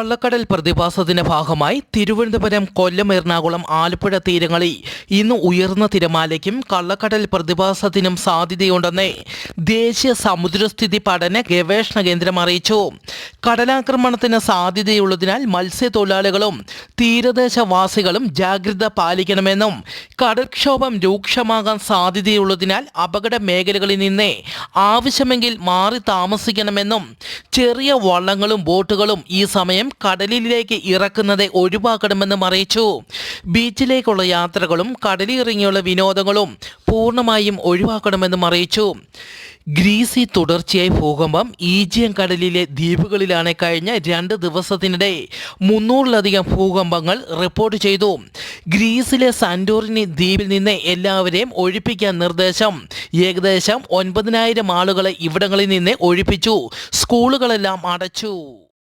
കള്ളക്കടൽ പ്രതിഭാസത്തിന്റെ ഭാഗമായി തിരുവനന്തപുരം കൊല്ലം എറണാകുളം ആലപ്പുഴ തീരങ്ങളിൽ ഇന്ന് ഉയർന്ന തിരമാലയ്ക്കും കള്ളക്കടൽ പ്രതിഭാസത്തിനും സാധ്യതയുണ്ടെന്ന് ദേശീയ സമുദ്രസ്ഥിതി പഠന ഗവേഷണ കേന്ദ്രം അറിയിച്ചു. കടലാക്രമണത്തിന് സാധ്യതയുള്ളതിനാൽ മത്സ്യത്തൊഴിലാളികളും തീരദേശവാസികളും ജാഗ്രത പാലിക്കണമെന്നും കടൽക്ഷോഭം രൂക്ഷമാകാൻ സാധ്യതയുള്ളതിനാൽ അപകട മേഖലകളിൽ നിന്ന് ആവശ്യമെങ്കിൽ മാറി താമസിക്കണമെന്നും ചെറിയ വള്ളങ്ങളും ബോട്ടുകളും ഈ സമയം കടലിലേക്ക് ഇറക്കുന്നത് ഒഴിവാക്കണമെന്നും അറിയിച്ചു. ബീച്ചിലേക്കുള്ള യാത്രകളും കടലിറങ്ങിയുള്ള വിനോദങ്ങളും പൂർണമായും ഒഴിവാക്കണമെന്നും അറിയിച്ചു. ഗ്രീസി തുടർച്ചയായി ഭൂകമ്പം ഈജിയൻ കടലിലെ ദ്വീപുകളിലാണ് കഴിഞ്ഞ രണ്ട് ദിവസത്തിനിടെ മുന്നൂറിലധികം ഭൂകമ്പങ്ങൾ റിപ്പോർട്ട് ചെയ്തു. ഗ്രീസിലെ സാന്റോറിനി ദ്വീപിൽ നിന്ന് എല്ലാവരെയും ഒഴിപ്പിക്കാൻ നിർദ്ദേശം. ഏകദേശം ഒൻപതിനായിരം ആളുകളെ ഇവിടങ്ങളിൽ നിന്ന് ഒഴിപ്പിച്ചു. സ്കൂളുകളെല്ലാം അടച്ചു.